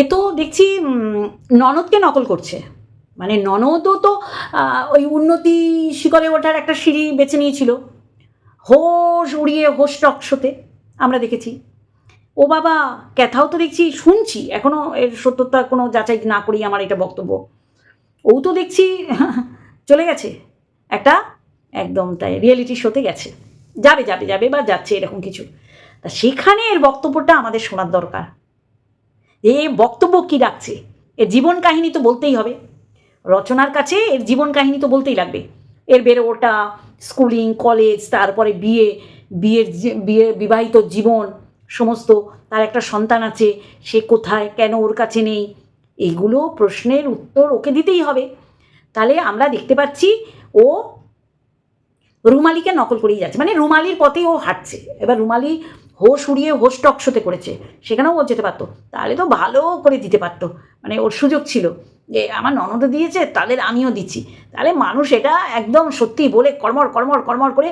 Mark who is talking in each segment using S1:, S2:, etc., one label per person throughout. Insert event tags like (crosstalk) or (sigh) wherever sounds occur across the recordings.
S1: এ তো দেখছি ননদকে নকল করছে। মানে ননদও তো ওই উন্নতি শিখরে ওঠার একটা সিঁড়ি বেছে নিয়েছিল। হোস উড়িয়ে হোস টকশোতে আমরা দেখেছি। ও বাবা, ক্যাথাও তো দেখছি, শুনছি এখনও এর সত্যতা কোনো যাচাই না করি আমার এটা বক্তব্য। ও তো দেখছি, চলে গেছে। একটা একদম তাই রিয়েলিটি শোতে গেছে। যাবে যাবে যাবে বা যাচ্ছে এরকম কিছু। তা সেখানে এর বক্তব্যটা আমাদের শোনার দরকার। এ বক্তব্য কী রাখছে? এর জীবন কাহিনী তো বলতেই হবে। রচনার কাছে এর জীবন কাহিনী তো বলতেই লাগবে। এর বেড়ে ওঠা, স্কুলিং, কলেজ, তারপরে বিয়ে, বিয়ের বিয়ে, বিবাহিত জীবন সমস্ত তার একটা সন্তান আছে, সে কোথায়, কেন ওর কাছে নেই? এইগুলো প্রশ্নের উত্তর ওকে দিতেই হবে। তাহলে আমরা দেখতে পাচ্ছি ও রুমালিকে নকল করেই যাচ্ছে। মানে রুমালির পথে ও হাঁটছে। এবার রুমালি হোস উড়িয়ে হোস টকশোতে করেছে। সেখানেও ও যেতে পারতো। তাহলে তো ভালো করে দিতে পারতো। মানে ওর সুযোগ ছিল যে, আমার ননদ দিয়েছে তাদের আমিও দিচ্ছি। তাহলে মানুষ এটা একদম সত্যি বলে কর্মর কর্মর কর্মর করে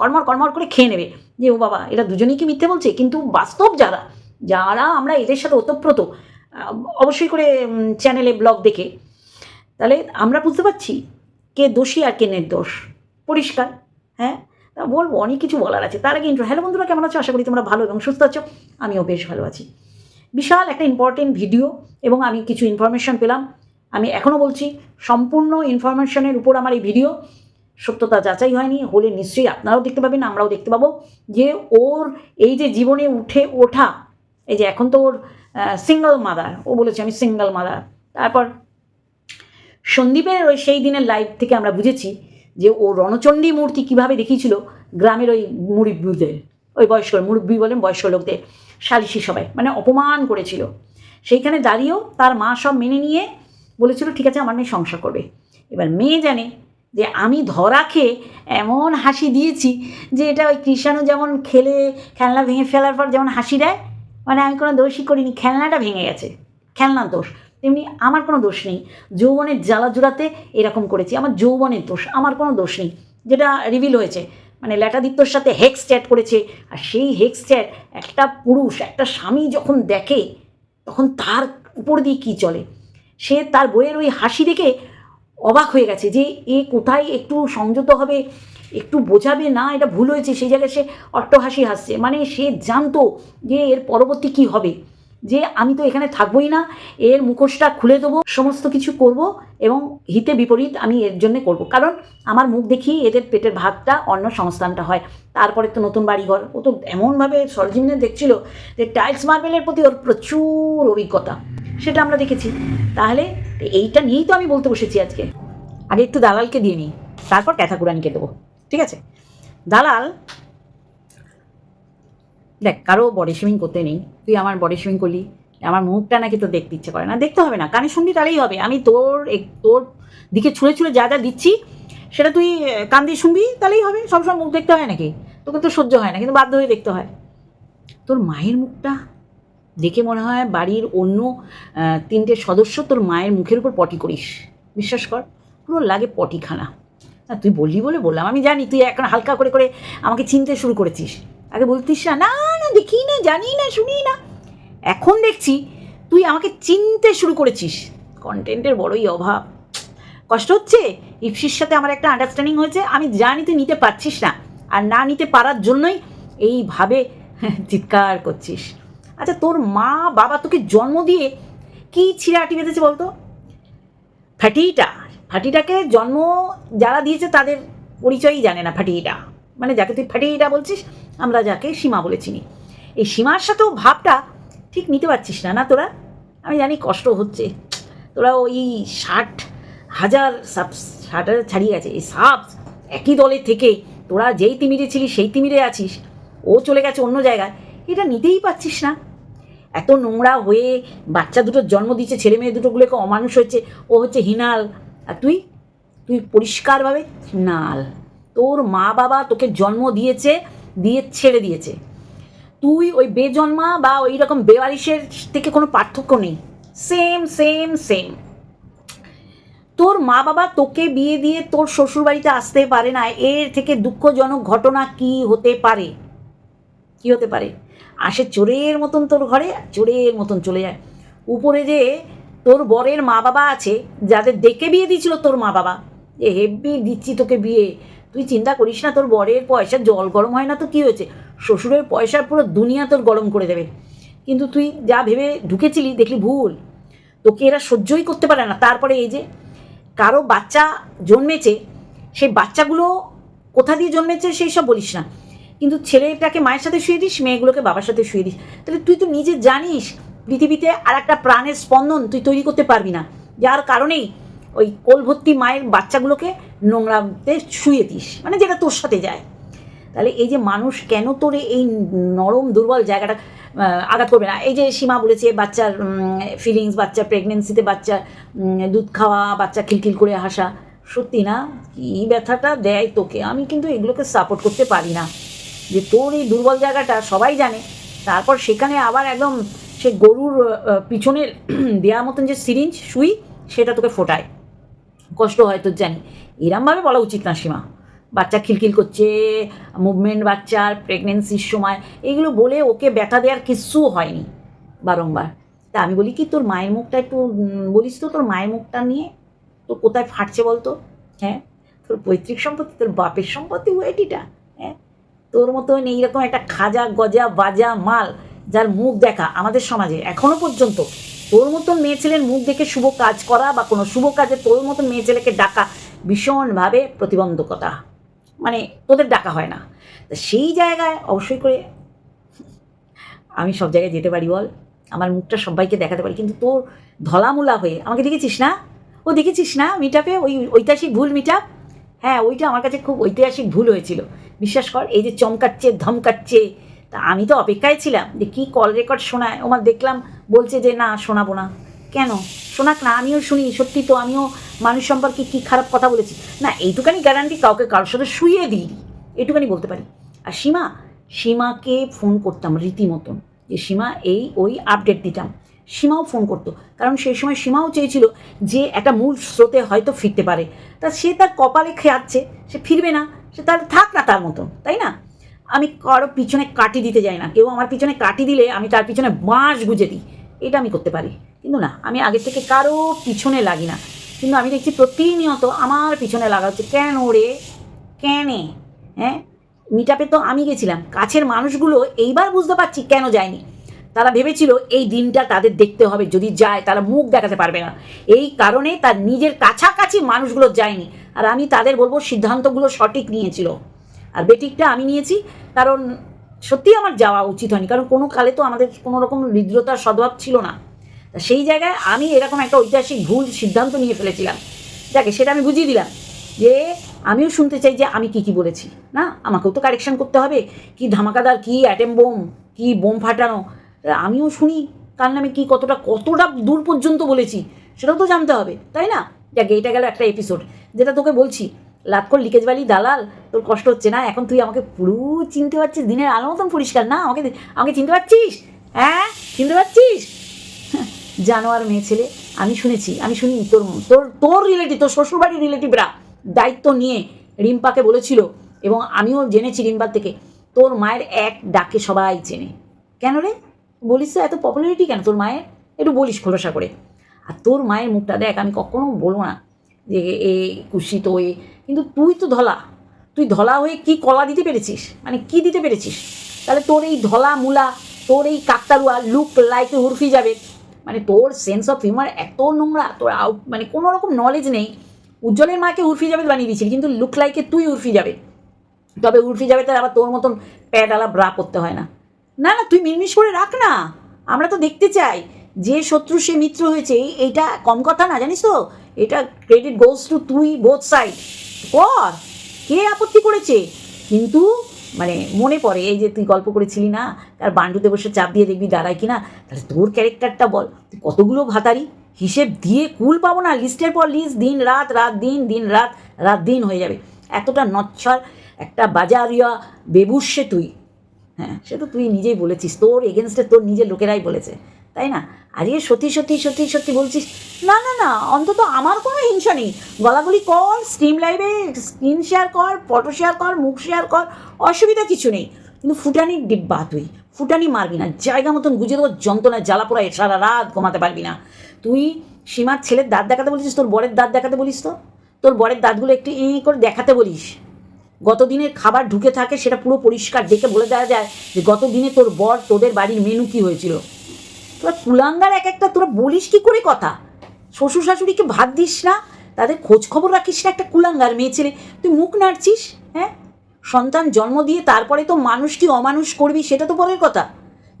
S1: কর্মর কর্মর করে খেয়ে নেবে যে, ও বাবা, এটা দুজনেই কি মিথ্যে বলছে? কিন্তু বাস্তব যারা যারা আমরা এদের সাথে ওতপ্রোত অবশ্যই করে চ্যানেলে ব্লগ দেখে, তাহলে আমরা বুঝতে পারছি কে দোষী আর কে নির্দোষ। পরিষ্কার হ্যাঁ? তা বলব, অনেক কিছু বলার আছে। তার আগে ইন্ট্রো হ্যালো বন্ধুরা, কেমন আছো? আশা করি তোমরা ভালো এবং সুস্থ আছো। আমিও বেশ ভালো আছি। বিশাল একটা ইম্পর্টেন্ট ভিডিও এবং আমি কিছু ইনফরমেশন পেলাম। আমি এখনও বলছি, সম্পূর্ণ ইনফরমেশনের উপর আমার এই ভিডিও সত্যতা যাচাই হয়নি, হলে নিশ্চয়ই আপনারাও দেখতে পাবেন, আমরাও দেখতে পাবো যে ওর এই যে জীবনে উঠে ওঠা, এই যে এখন তো ওর সিঙ্গল মাদার ও বলেছে আমি সিঙ্গল মাদার তারপর সন্দীপের ওই সেই দিনের লাইভ থেকে আমরা বুঝেছি যে ও রণচণ্ডী মূর্তি কীভাবে দেখিয়েছিল গ্রামের ওই মুরব্বীদের, ওই বয়স্ক মুরব্বী বলেন বয়স্ক লোকদের, সালিশি সবাই মানে অপমান করেছিল। সেইখানে দাঁড়িয়েও তার মা সব মেনে নিয়ে বলেছিল, ঠিক আছে, আমার মেয়ে সংসার করবে। এবার মেয়ে জানে যে আমি ধরা খেয়ে এমন হাসি দিয়েছি যে এটা ওই কৃষাণু যেমন খেলে খেলনা ভেঙে ফেলার পর যেমন হাসি দেয় মানে আমি কোনো দোষই করিনি, খেলনাটা ভেঙে গেছে, খেলনার দোষ। তেমনি আমার কোনো দোষ নেই। যৌবনের জ্বালা জোড়াতে এরকম করেছি। আমার যৌবনের দোষ, আমার কোনো দোষ নেই। যেটা রিভিল হয়েছে মানে ল্যাটাদিত্যর সাথে হেক্স চ্যাট করেছে। আর সেই হেক্স চ্যাট একটা পুরুষ, একটা স্বামী যখন দেখে, তখন তার উপর দিয়ে কী চলে? সে তার বইয়ের ওই হাসি দেখে অবাক হয়ে গেছে যে এ কোথায় একটু সংযত হবে, একটু বোঝাবে? না, এটা ভুল হয়েছে। সেই জায়গায় সে অট্টহাসি হাসছে। মানে সে জানতো যে এর পরবর্তী কী হবে। যে আমি তো এখানে থাকবোই না, এর মুখোশটা খুলে দেবো, সমস্ত কিছু করব এবং হিতে বিপরীত আমি এর জন্য করব। কারণ আমার মুখ দেখি এদের পেটের ভাতটা অন্য সংস্থানটা হয়। তারপরে তো নতুন বাড়িঘর। ও তো এমনভাবে সরজিমিনে দেখছিল যে টাইলস মার্বেলের প্রতি ওর প্রচুর অভিজ্ঞতা। সেটা আমরা দেখেছি। তাহলে এইটা নিয়েই তো আমি বলতে বসেছি আজকে। আগে একটু দালালকে দিয়ে নিই। তারপর ক্যাথাকুরানিকে দেবো। ঠিক আছে? দালাল দেখ, কারও বডি শেমিং করতে নেই। তুই আমার বডি শেমিং করলি, আমার মুখটা নাকি তো দেখতে ইচ্ছে করে না। দেখতে হবে না, কানে শুনবি তাহলেই হবে। আমি তোর তোর দিকে ছুঁড়ে ছুঁড়ে যা যা দিচ্ছি, সেটা তুই কান দিয়ে শুনবি তাহলেই হবে। সবসময় মুখ দেখতে হয় নাকি? তোকে তো সহ্য হয় না, কিন্তু বাধ্য হয়ে দেখতে হয়। তোর মায়ের মুখটা দেখে মনে হয় বাড়ির অন্য তিনটে সদস্য তোর মায়ের মুখের উপর পটি করিস। বিশ্বাস কর, পুরো লাগে পটিখানা। না, তুই বললি বলে বললাম, আমি জানি তুই এখন হালকা করে করে আমাকে চিনতে শুরু করেছিস। আগে বলতিস না না না, দেখি না, জানি না, শুনি না। এখন দেখছি তুই আমাকে চিনতে শুরু করেছিস। কন্টেন্টের বড়ই অভাব। কষ্ট হচ্ছে? ইপসির সাথে আমার একটা আন্ডারস্ট্যান্ডিং হয়েছে, আমি জানি তুই নিতে পারছিস না। আর না নিতে পারার জন্যই এইভাবে চিৎকার করছিস। আচ্ছা তোর মা, বাবা তোকে জন্ম দিয়ে কি ছিঁড়াটি বেঁধেছে বলতো? ফাটিটা। ফাটিটাকে জন্ম যারা দিয়েছে তাদের পরিচয়ই জানে না ফাটিটা। মানে যাকে তুই ফাটিটা বলছিস আমরা যাকে সীমা বলে চিনি। এই সীমার সাথেও ভাবটা ঠিক নিতে পারছিস না না তোরা? আমি জানি কষ্ট হচ্ছে। তোরা ওই ষাট হাজার সাব ষাট হাজার ছাড়িয়ে গেছে। এই সাব একই দলের থেকে তোরা যেই তিমিরে ছিলিস সেই তিমিরে আছিস। ও চলে গেছে অন্য জায়গায়। এটা নিতেই পারছিস না। এত নোংরা হয়ে বাচ্চা দুটোর জন্ম দিচ্ছে ছেলে মেয়ে দুটোগুলোকে অমানুষ হচ্ছে ও হচ্ছে হিনাল। আর তুই? তুই পরিষ্কারভাবে নাল তোর মা বাবা তোকে জন্ম দিয়েছে দিয়ে ছেড়ে দিয়েছে। তুই ওই বেজন্মা বা ওই রকম বেওয়ারিশের থেকে কোনো পার্থক্য নেই। সেম সেম সেম তোর মা বাবা তোকে বিয়ে দিয়ে তোর শ্বশুরবাড়িতে আসতে পারে না, এর থেকে দুঃখজনক ঘটনা কি হতে পারে? কি হতে পারে? আসে চোরের মতন তোর ঘরে, চোরের মতন চলে যায়। উপরে যে তোর বরের মা বাবা আছে, যাদের দেখে বিয়ে দিয়েছিল তোর মা বাবা। যে হেব্বি দিচ্ছি তোকে বিয়ে। তুই চিন্তা করিস না, তোর বরের পয়সা জল গরম হয় না তো কী হয়েছে? শ্বশুরের পয়সার পুরো দুনিয়া তোর গরম করে দেবে। কিন্তু তুই যা ভেবে ঢুকেছিলি, দেখলি ভুল। তোকে এরা সহ্যই করতে পারে না। তারপরে এই যে, কারও বাচ্চা জন্মেছে, সেই বাচ্চাগুলো কোথা দিয়ে জন্মেছে সেই সব বলিস না। কিন্তু ছেলেটাকে মায়ের সাথে শুয়ে দিস, মেয়েগুলোকে বাবার সাথে শুয়ে দিস। তাহলে তুই তো নিজে জানিস, পৃথিবীতে আর একটা প্রাণের স্পন্দন তুই তৈরি করতে পারবি না। যার কারণেই ওই কোল ভর্তি মায়ের বাচ্চাগুলোকে নোংরাতে শুয়ে দিস মানে যেটা তোর সাথে যায়। তাহলে এই যে মানুষ কেন তোরে এই নরম, দুর্বল জায়গাটা আঘাত করবে না? এই যে সীমা বলেছে, বাচ্চার ফিলিংস বাচ্চার প্রেগনেন্সিতে বাচ্চা দুধ খাওয়া, বাচ্চা খিলখিল করে হাসা, সত্যি না? কি ব্যথাটা দেয় তোকে? আমি কিন্তু এগুলোকে সাপোর্ট করতে পারি না। যে তোর এই দুর্বল জায়গাটা সবাই জানে, তারপর সেখানে আবার একদম সে গরুর পিছনের দেওয়ার মতন যে সিরিঞ্জ সুই, সেটা তোকে ফোটায়। কষ্ট হয়, তোর জানি। এরমভাবে বলা উচিত না সীমা। বাচ্চা খিলখিল করছে মুভমেন্ট বাচ্চার প্রেগনেন্সির সময়, এগুলো বলে ওকে ব্যথা দেওয়ার কিচ্ছু হয়নি বারংবার। তা আমি বলি কি, তোর মায়ের মুখটা একটু বলিস তো, তোর মায়ের মুখটা নিয়ে তো কোথায় ফাটছে বলতো? হ্যাঁ? তোর পৈতৃক সম্পত্তি, তোর বাপের সম্পত্তি, ওয়েটিটা হ্যাঁ? তোর মতন এইরকম একটা খাজা গজা বাজা মাল যার মুখ দেখা আমাদের সমাজে এখনও পর্যন্ত তোর মতন মেয়ে ছেলের মুখ দেখে শুভ কাজ করা বা কোনো শুভ কাজে তোর মতন মেয়ে ছেলেকে ডাকা ভীষণভাবে প্রতিবন্ধকতা। মানে তোদের ডাকা হয় না। তা সেই জায়গায় অবশ্যই করে আমি সব জায়গায় যেতে পারি বল। আমার মুখটা সবাইকে দেখাতে পারি। কিন্তু তোর ধলামুলা হয়ে, আমাকে দেখেছিস না? ও দেখেছিস না মিটাপে ওই ঐতিহাসিক ভুল মিটাপ হ্যাঁ ওইটা আমার কাছে খুব ঐতিহাসিক ভুল হয়েছিল। বিশ্বাস কর, এই যে চমকাচ্ছে, ধমকাচ্ছে তা আমি তো অপেক্ষায় ছিলাম যে কী কল রেকর্ড শোনায়। ওমার দেখলাম বলছে যে, না, শোনাবো না। কেন? শোনাক না, আমিও শুনি, সত্যি তো আমিও মানুষ সম্পর্কে কী খারাপ কথা বলেছি? না এইটুখানি গ্যারান্টি কাউকে, কারোর সাথে শুয়ে দিই এইটুখানি বলতে পারি। আর সীমা? সীমাকে ফোন করতাম রীতিমতন যে, সীমা, এই, ওই আপডেট দিতাম। সীমাও ফোন করতো, কারণ সেই সময় সীমাও চেয়েছিল যে, একটা মূল স্রোতে হয়তো ফিরতে পারে। তা সে তার কপালে খেয়াচ্ছে, সে ফিরবে না, সে তার থাক না তার মতন, তাই না? আমি কারও পিছনে কাটি দিতে যাই না। কেউ আমার পিছনে কাটি দিলে আমি তার পিছনে বাঁশ গুঁজে দিই। এটা আমি করতে পারি। কিন্তু না, আমি আগের থেকে কারও পিছনে লাগি না। কিন্তু আমি দেখছি প্রতিনিয়ত আমার পিছনে লাগা হচ্ছে, কেন রে? কেনে? হ্যাঁ? মিটাপে তো আমি গেছিলাম। কাছের মানুষগুলো এইবার বুঝতে পারছি কেন যায়নি। তারা ভেবেছিল, এই দিনটা তাদের দেখতে হবে। যদি যায়, তারা মুখ দেখাতে পারবে না। এই কারণে তার নিজের কাছাকাছি মানুষগুলো যায়নি। আর আমি তাদের বলব, সিদ্ধান্তগুলো সঠিক নিয়েছিল। আর বেটিকটা আমি নিয়েছি, কারণ সত্যি আমার যাওয়া উচিত হয়নি। কারণ কোনো কালে তো আমাদের কোনো রকম হৃদ্রতার সদ্ভাব ছিল না। সেই জায়গায় আমি এরকম একটা ঐতিহাসিক ভুল সিদ্ধান্ত নিয়ে ফেলেছিলাম। যাকে সেটা আমি বুঝিয়ে দিলাম যে আমিও শুনতে চাই যে আমি কি কি বলেছি, না? আমাকেও তো কারেকশন করতে হবে। কি ধামাকাদার, কি অ্যাটেম বোম, কি বোম ফাটানো আমিও শুনি কার নামে কি কতটা কতটা দূর পর্যন্ত বলেছি, সেটাও তো জানতে হবে, তাই না? যাকে এটা গেল একটা এপিসোড যেটা তোকে বলছি লাটকর লিকেজ বালি, দালাল, তোর কষ্ট হচ্ছে না? এখন তুই আমাকে পুরো চিনতে পারছিস, দিনের আলো মতন পরিষ্কার না? আমাকে আমাকে চিনতে পারছিস? হ্যাঁ? চিনতে পারছিস? (laughs) জানোয়ার মেয়ে ছেলে, আমি শুনেছি, আমি শুনি তোর তোর তোর রিলেটিভ তোর শ্বশুরবাড়ির রিলেটিভরা দায়িত্ব নিয়ে রিম্পাকে বলেছিল এবং আমিও জেনেছি রিম্পার থেকে, তোর মায়ের এক ডাকে সবাই চেনে। কেন রে? বলিস তো, এত পপুলারিটি কেন তোর মায়ের? একটু বলিস খোলসা করে। আর তোর মায়ের মুখটা দেখ, আমি কখনো বলব না। যে এ কুশিত এ কিন্তু তুই তো ধলা। তুই ধলা হয়ে কি কলা দিতে পেরেছিস? মানে কি দিতে পেরেছিস? তাহলে তোর এই ধলা মূলা, তোর এই কাকতারুয়া লুক লাইক উর্ফি যাবে। মানে তোর সেন্স অফ হিউমার এত নোংরা, তোর আউট মানে কোনো রকম নলেজ নেই। উজ্জ্বলের মাকে উর্ফি যাবে বানিয়ে দিয়েছিলি, কিন্তু লুক লাইকে তুই উর্ফি যাবে। তবে উর্ফি যাবে তার আবার তোর মতন প্যাড প্যাডালা ব্রা করতে হয় না। না না, তুই মিলমিশ করে রাখ না। আমরা তো দেখতে চাই। যে শত্রু সে মিত্র হয়েছে, এইটা কম কথা না, জানিস তো? এটা ক্রেডিট গোস টু তুই বোথ সাইড কর। কে আপত্তি করেছে? কিন্তু মানে মনে পড়ে, এই যে তুই গল্প করেছিলি না, তার বান্ডুতে বসে চাপ দিয়ে দেখবি দাঁড়ায় কিনা, তাহলে তোর ক্যারেক্টারটা বল। তুই কতগুলো ভাতারি? হিসেব দিয়ে কুল পাবো না, লিস্টের পর লিস্ট দিন, রাত রাত, দিন দিন, রাত রাত, দিন হয়ে যাবে। এতটা নচ্ছর, একটা বাজারিয়া, বেবুসে তুই। হ্যাঁ সে তো তুই নিজেই বলেছিস, তোর এগেনস্টে তোর নিজের লোকেরাই বলেছে, তাই না? আজকে সত্যি সত্যি সত্যি সত্যি বলছিস। না না না, অন্তত আমার কোনো হিংসা নেই। গলাগুলি কর স্ট্রিম লাইভে স্ক্রিন শেয়ার কর ফটো শেয়ার কর, মুখ শেয়ার কর, অসুবিধা কিছু নেই। কিন্তু ফুটানির ডিব্বা তুই, ফুটানি মারবি না, জায়গা মতন গুজে দেবো, যন্ত্রণায় জ্বালা পোড়ায় সারা রাত ঘুমাতে পারবি না। তুই সীমার ছেলের দাঁত দেখাতে বলিস, তোর বরের দাঁত দেখাতে বলিস তো? তোর বরের দাঁতগুলো একটু ই করে দেখাতে বলিস। গত দিনের খাবার ঢুকে থাকে, সেটা পুরো পরিষ্কার, দেখে বলে দেওয়া যায় যে গত দিনে তোর বর তোদের বাড়ির মেনু কী হয়েছিল। তোরা কুলাঙ্গার এক একটা, তোরা বলিস কি করে কথা? শ্বশুর শাশুড়িকে ভাত দিস না, তাদের খোঁজ খবর রাখিস না একটা কুলাঙ্গার মেয়ে ছেলে। তুই মুখ নাড়ছিস হ্যাঁ? সন্তান জন্ম দিয়ে তারপরে তো মানুষ কি অমানুষ করবি, সেটা তো পরের কথা।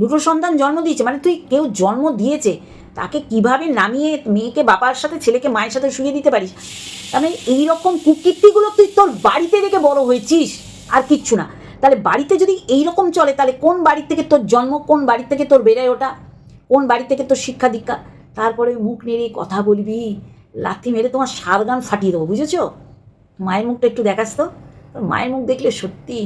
S1: দুটো সন্তান জন্ম দিয়েছে মানে তুই কেউ জন্ম দিয়েছে, তাকে কীভাবে নামিয়ে মেয়েকে বাবার সাথে, ছেলেকে মায়ের সাথে শুয়ে দিতে পারিস? তাহলে এইরকম কুকীর্তিগুলো তুই তোর বাড়িতে রেখে বড় হয়েছিস, আর কিচ্ছু না। তাহলে বাড়িতে যদি এইরকম চলে, তাহলে কোন বাড়ির থেকে তোর জন্ম, কোন বাড়ির থেকে তোর বেড়ে ওঠা? কোন বাড়ি থেকে তোর শিক্ষা দীক্ষা? তারপরে মুখ নেড়ে কথা বলবি। লাথি মেরে তোমার সারগান ফাটিয়ে দেবো, বুঝেছ? মায়ের মুখটা একটু দেখাস তো। মায়ের মুখ দেখলে সত্যি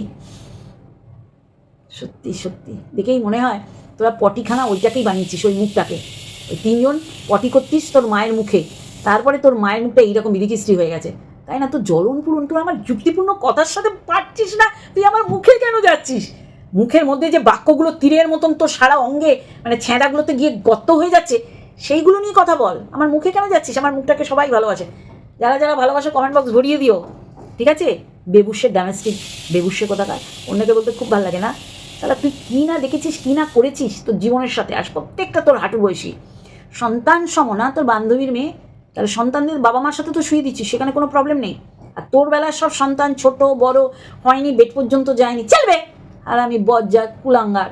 S1: সত্যি সত্যি। দেখেই মনে হয় তোরা পটিখানা ওইটাকেই বানিয়েছিস, ওই মুখটাকে। ওই তিনজন পটি করতিস তোর মায়ের মুখে। তারপরে তোর মায়ের মুখটা এইরকম বিধিকিস্ত্রি হয়ে গেছে। তাই না, তোর জ্বলন পুরন তোর আমার যুক্তিপূর্ণ কথার সাথে পারছিস না, তুই আমার মুখে কেন যাচ্ছিস? মুখের মধ্যে যে বাক্যগুলো তীরের মতন তোর সারা অঙ্গে মানে ছেঁড়াগুলোতে গিয়ে গর্ত হয়ে যাচ্ছে, সেইগুলো নিয়ে কথা বল। আমার মুখে কেন যাচ্ছিস? আমার মুখটাকে সবাই ভালোবাসে। যারা যারা ভালোবাসে কমেন্ট বক্স ভরিয়ে দিও। ঠিক আছে? বেবুসের ডোমেস্টিক বেবুসে কোথাকার? অন্যকে বলতে খুব ভালো লাগে না। তাহলে তুই কী না দেখেছিস, কী না করেছিস তোর জীবনের সাথে? আজ প্রত্যেকটা তোর হাঁটু বয়সী। সন্তান সম না তোর বান্ধবীর মেয়ে। তাহলে সন্তানদের বাবা মার সাথে তো শুয়ে দিচ্ছিস, সেখানে কোনো প্রবলেম নেই। আর তোর বেলায় সব সন্তান ছোট, বড়, হয়নি, বেড পর্যন্ত যায়নি। চলবে! আর আমি বজ্জাত, কুলাঙ্গার।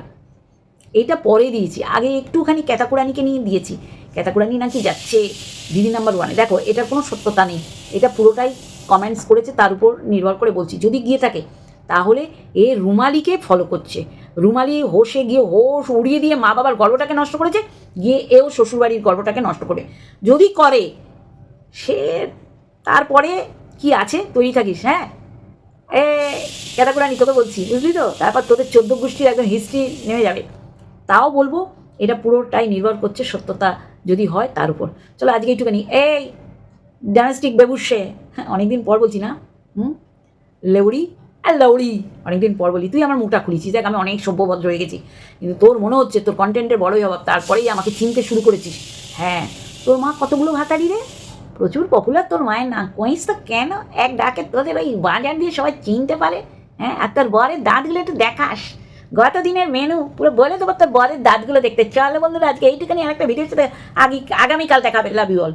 S1: এইটা পরে দিয়েছি। আগে একটুখানি ক্যাতাকুরানিকে নিয়ে দিয়েছি। ক্যাতাকুরানি নাকি যাচ্ছে দিদি নাম্বার ওয়ানে দেখো, এটার কোনো সত্যতা নেই। এটা পুরোটাই কমেন্টস করেছে, তার উপর নির্ভর করে বলছি। যদি গিয়ে থাকে, তাহলে এ রুমালিকে ফলো করছে। রুমালি হোসে গিয়ে হোস উড়িয়ে দিয়ে মা বাবার গর্বটাকে নষ্ট করেছে, গিয়ে এও শ্বশুরবাড়ির গর্বটাকে নষ্ট করে যদি করে, সে তারপরে কি আছে? তৈরি থাকিস হ্যাঁ? এ ক্যাতাকুরানি তোকে বলছি, বুঝলি তো? তারপর তোদের চোদ্দ গোষ্ঠীর একদম হিস্ট্রি নেমে যাবে। তাও বলব, এটা পুরোটাই নির্ভর করছে সত্যতা যদি হয় তার উপর। চলো আজকে একটুখানি, এই ডোমেস্টিক বেবুসে হ্যাঁ অনেকদিন পর বলছি না, হুম? লেউড়ি আর লৌড়ি অনেকদিন পর বলি। তুই আমার মুখটা খুলেছিস, দেখ আমি অনেক সভ্যভদ্র হয়ে গেছি। কিন্তু তোর মনে হচ্ছে, তোর কন্টেন্টের বড়ই অভাব, তারপরেই আমাকে চিনতে শুরু করেছিস। হ্যাঁ তোর মা কতগুলো ভাতারি রে? প্রচুর পপুলার তোর মায়ের নাম কইস তো কেন? এক ডাকে তোদের ওই বাজার দিয়ে সবাই চিনতে পারে হ্যাঁ? আর তোর বরের দাঁতগুলো একটু দেখাস। গত দিনের মেনু পুরো বলে দেবো তোর বরের দাঁতগুলো দেখতে। চলো বন্ধুরা, আজকে এইটুখানি আরেকটা ভিডিওর সাথে আগে আগামীকাল দেখাবে। Love you all